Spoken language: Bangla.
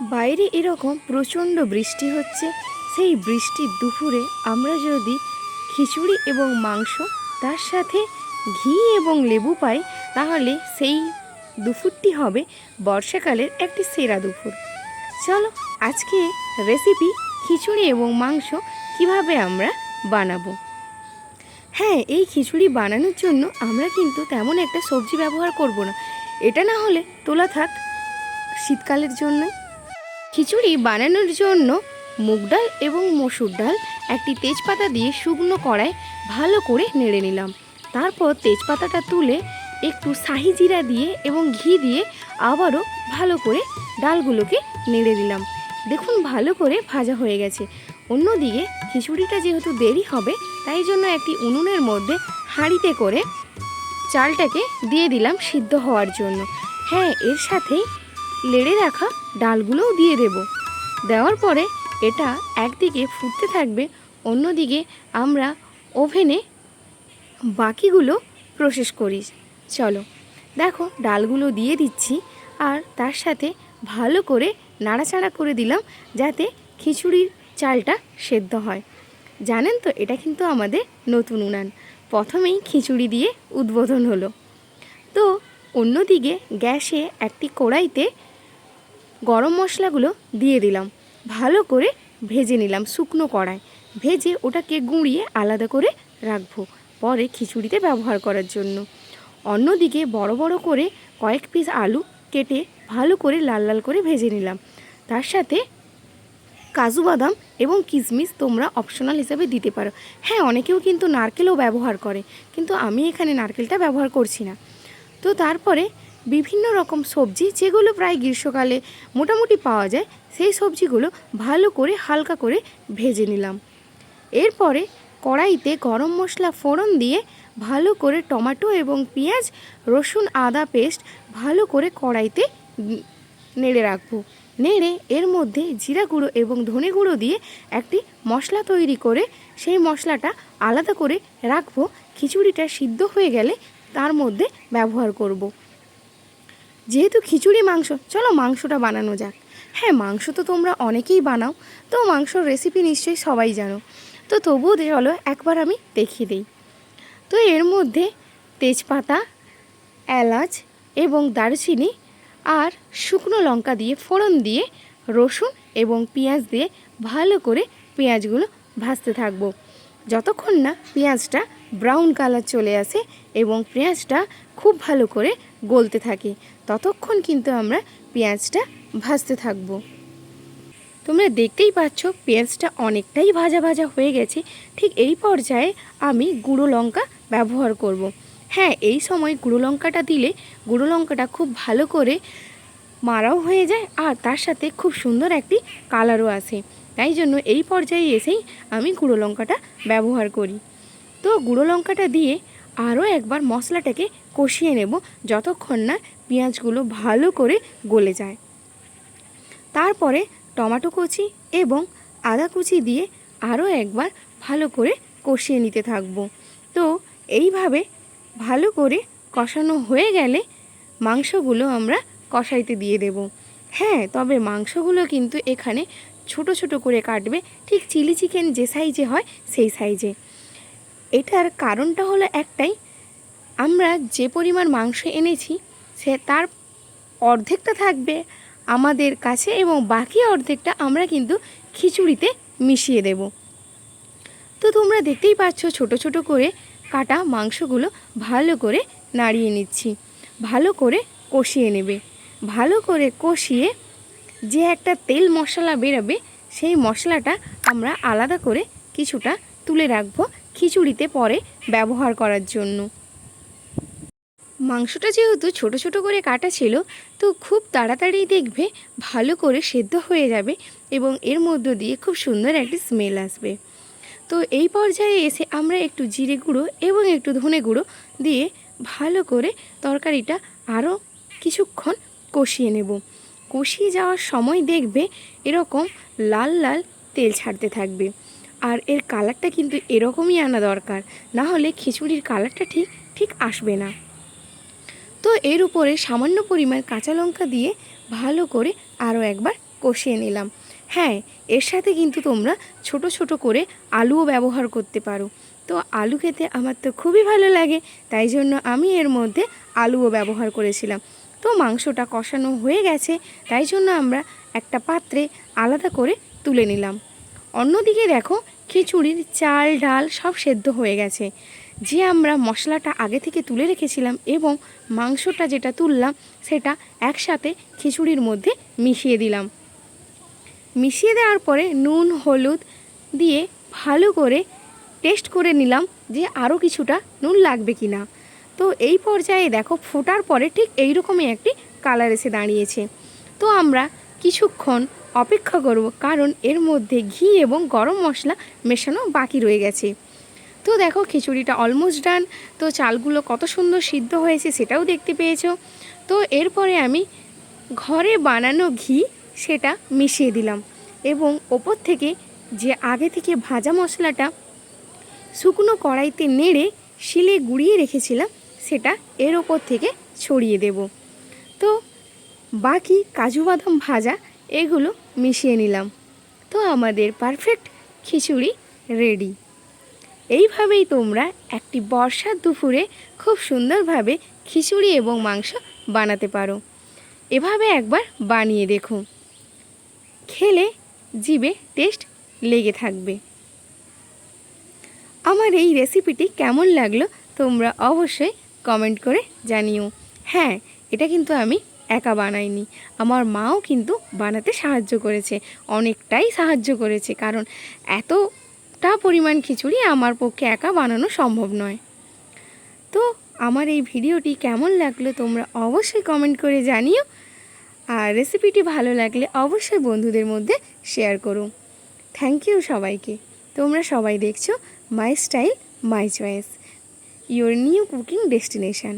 বাইরে এরকম প্রচণ্ড বৃষ্টি হচ্ছে, সেই বৃষ্টির দুপুরে আমরা যদি খিচুড়ি এবং মাংস, তার সাথে ঘি এবং লেবু পাই, তাহলে সেই দুপুরটি হবে বর্ষাকালের একটি সেরা দুপুর। চলো, আজকে রেসিপি খিচুড়ি এবং মাংস কীভাবে আমরা বানাবো? হ্যাঁ এই খিচুড়ি বানানোর জন্য আমরা কিন্তু তেমন একটা সবজি ব্যবহার করব না। এটা না হলে তোলা থাক শীতকালের জন্য। খিচুড়ি বানানোর জন্য মুগ ডাল এবং মসুর ডাল একটি তেজপাতা দিয়ে শুকনো কড়ায় ভালো করে নেড়ে নিলাম। তারপর তেজপাতাটা তুলে একটু শাহি জিরা দিয়ে এবং ঘি দিয়ে আবারও ভালো করে ডালগুলোকে নেড়ে দিলাম। দেখুন ভালো করে ভাজা হয়ে গেছে। অন্যদিকে খিচুড়িটা যেহেতু দেরি হবে, তাই জন্য একটি উনুনের মধ্যে হাঁড়িতে করে চালটাকে দিয়ে দিলাম সিদ্ধ হওয়ার জন্য। হ্যাঁ এর সাথেই লেড়ে রাখা ডালগুলোও দিয়ে দেব। দেওয়ার পরে এটা একদিকে ফুটতে থাকবে, অন্যদিকে আমরা ওভেনে বাকিগুলো প্রসেস করি। চলো, দেখো ডালগুলো দিয়ে দিচ্ছি আর তার সাথে ভালো করে নাড়াচাড়া করে দিলাম যাতে খিচুড়ির চালটা সেদ্ধ হয়। জানেন তো, এটা কিন্তু আমাদের নতুন উনান। প্রথমেই খিচুড়ি দিয়ে উদ্বোধন হলো। তো অন্যদিকে গ্যাসে একটি কড়াইতে গরম মশলাগুলো দিয়ে দিলাম। ভালো করে ভেজে নিলাম শুকনো কড়াই। ভেজে ওটাকে গুঁড়িয়ে আলাদা করে রাখব পরে খিচুড়িতে ব্যবহার করার জন্য। অন্যদিকে বড় বড় করে কয়েক পিস আলু কেটে ভালো করে লাল লাল করে ভেজে নিলাম। তার সাথে কাজু বাদাম এবং কিশমিশ তোমরা অপশনাল হিসাবে দিতে পারো। হ্যাঁ অনেকেও কিন্তু নারকেলও ব্যবহার করে, কিন্তু আমি এখানে নারকেলটা ব্যবহার করছি না। তো তারপরে বিভিন্ন রকম সবজি যেগুলো প্রায় গ্রীষ্মকালে মোটামুটি পাওয়া যায়, সেই সবজিগুলো ভালো করে হালকা করে ভেজে নিলাম। এরপরে কড়াইতে গরম মশলা ফোড়ন দিয়ে ভালো করে টমেটো এবং পেঁয়াজ, রসুন, আদা পেস্ট ভালো করে কড়াইতে নেড়ে রাখব। নেড়ে এর মধ্যে জিরা গুঁড়ো এবং ধনে গুঁড়ো দিয়ে একটি মশলা তৈরি করে সেই মশলাটা আলাদা করে রাখব। খিচুড়িটা সিদ্ধ হয়ে গেলে তার মধ্যে ব্যবহার করব। যেহেতু খিচুড়ি মাংস, চলো মাংসটা বানানো যাক। হ্যাঁ মাংস তো তোমরা অনেকেই বানাও, তো মাংসর রেসিপি নিশ্চয়ই সবাই জানো। তো তবুও চলো একবার আমি দেখিয়ে দিই। তো এর মধ্যে তেজপাতা, এলাচ এবং দারচিনি আর শুকনো লঙ্কা দিয়ে ফোড়ন দিয়ে রসুন এবং পেঁয়াজ দিয়ে ভালো করে পেঁয়াজগুলো ভাজতে থাকব। যতক্ষণ না পেঁয়াজটা ব্রাউন কালার চলে আসে এবং পেঁয়াজটা খুব ভালো করে গলতে থাকে। ততক্ষণ কিন্তু আমরা পেঁয়াজটা ভাজতে থাকব। তোমরা দেখতেই পাচ্ছ পেঁয়াজটা অনেকটাই ভাজা ভাজা হয়ে গেছে। ঠিক এই পর্যায়ে আমি গুঁড়ো লঙ্কা ব্যবহার করব। হ্যাঁ এই সময় গুঁড়ো লঙ্কাটা দিলে গুঁড়ো লঙ্কাটা খুব ভালো করে মারাও হয়ে যায় আর তার সাথে খুব সুন্দর একটি কালারও আসে। তাই জন্য এই পর্যায়ে এসেই আমি গুঁড়ো লঙ্কাটা ব্যবহার করি। তো গুঁড়ো লঙ্কাটা দিয়ে আরও একবার মশলাটাকে কষিয়ে নেব যতক্ষণ না পেঁয়াজগুলো ভালো করে গলে যায়। তারপরে টমেটো কুচি এবং আদা কুচি দিয়ে আরও একবার ভালো করে কষিয়ে নিতে থাকব। তো এইভাবে ভালো করে কষানো হয়ে গেলে মাংসগুলো আমরা কষাইতে দিয়ে দেব। হ্যাঁ তবে মাংসগুলো কিন্তু এখানে ছোট ছোট করে কাটবে, ঠিক চিলি চিকেন যে সাইজে হয় সেই সাইজে এটার কারণটা হলো একটাই, আমরা যে পরিমাণ মাংস এনেছি, সে তার অর্ধেকটা থাকবে আমাদের কাছে এবং বাকি অর্ধেকটা আমরা কিন্তু খিচুড়িতে মিশিয়ে দেব। তো তোমরা দেখতেই পাচ্ছ ছোট ছোট করে কাটা মাংসগুলো ভালো করে নাড়িয়ে নিচ্ছি, ভালো করে কষিয়ে নেবে। ভালো করে কষিয়ে যে একটা তেল মশলা বেরোবে, সেই মশলাটা আমরা আলাদা করে কিছুটা তুলে রাখব খিচুড়িতে পরে ব্যবহার করার জন্য। মাংসটা যেহেতু ছোট ছোট করে কাটা ছিল, তো খুব তাড়াতাড়ি দেখবে ভালো করে সেদ্ধ হয়ে যাবে এবং এর মধ্য দিয়ে খুব সুন্দর একটি স্মেল আসবে। তো এই পর্যায়ে এসে আমরা একটু জিরে গুঁড়ো এবং একটু ধনে গুঁড়ো দিয়ে ভালো করে তরকারিটা আরও কিছুক্ষণ কষিয়ে নেব। কষিয়ে যাওয়ার সময় দেখবে এরকম লাল লাল তেল ছাড়তে থাকবে। আর এর কালারটা কিন্তু এরকমই আনা দরকার। না হলে খিচুড়ির কালারটা ঠিক ঠিক আসবে না। তো এর উপরে সামান্য পরিমাণ কাঁচা লঙ্কা দিয়ে ভালো করে আরও একবার কষিয়ে নিলাম। হ্যাঁ এর সাথে কিন্তু তোমরা ছোট ছোট করে আলুও ব্যবহার করতে পারো। তো আলু খেতে আমার তো খুবই ভালো লাগে, তাই জন্য আমি এর মধ্যে আলুও ব্যবহার করেছিলাম। তো মাংসটা কষানো হয়ে গেছে, তাই জন্য আমরা একটা পাত্রে আলাদা করে তুলে নিলাম। অন্যদিকে দেখো, খিচুড়ির চাল, ডাল সব সেদ্ধ হয়ে গেছে। যে আমরা মশলাটা আগে থেকে তুলে রেখেছিলাম এবং মাংসটা যেটা তুললাম, সেটা একসাথে খিচুড়ির মধ্যে মিশিয়ে দিলাম। মিশিয়ে দেওয়ার পরে নুন, হলুদ দিয়ে ভালো করে টেস্ট করে নিলাম যে আরও কিছুটা নুন লাগবে কি না তো এই পর্যায়ে দেখো, ফোটার পরে ঠিক এইরকমই একটি কালার এসে দাঁড়িয়েছে। তো আমরা কিছুক্ষণ অপেক্ষা করব, কারণ এর মধ্যে ঘি এবং গরম মশলা মেশানো বাকি রয়ে গেছে। তো দেখো, খিচুড়িটা অলমোস্ট ডান তো চালগুলো কত সুন্দর সিদ্ধ হয়েছে সেটাও দেখতে পেয়েছ। তো এরপরে আমি ঘরে বানানো ঘি সেটা মিশিয়ে দিলাম এবং ওপর থেকে যে আগে থেকে ভাজা মশলাটা শুকনো কড়াইতে নেড়ে শিলে গুঁড়িয়ে রেখেছিলাম, সেটা এর ওপর থেকে ছড়িয়ে দেব। তো বাকি কাজু বাদাম ভাজা, এগুলো মিশিয়ে নিলাম। তো আমাদের পারফেক্ট খিচুড়ি রেডি এইভাবেই তোমরা একটি বর্ষার দুপুরে খুব সুন্দরভাবে খিচুড়ি এবং মাংস বানাতে পারো। এভাবে একবার বানিয়ে দেখো। খেলে জিভে টেস্ট লেগে থাকবে। আমার এই রেসিপিটি কেমন লাগল তোমরা অবশ্যই কমেন্ট করে জানিও। হ্যাঁ এটা কিন্তু আমি একা বানাইনি। আমার মাও কিন্তু বানাতে সাহায্য করেছে, অনেকটাই সাহায্য করেছে, কারণ এতটা পরিমাণ খিচুড়ি আমার পক্ষে একা বানানো সম্ভব নয়। তো আমার এই ভিডিওটি কেমন লাগল তোমরা অবশ্যই কমেন্ট করে জানিও। আর রেসিপিটি ভালো লাগলে অবশ্যই বন্ধুদের মধ্যে শেয়ার করো। থ্যাংক ইউ সবাইকে। তোমরা সবাই দেখছ my style my choice your new cooking destination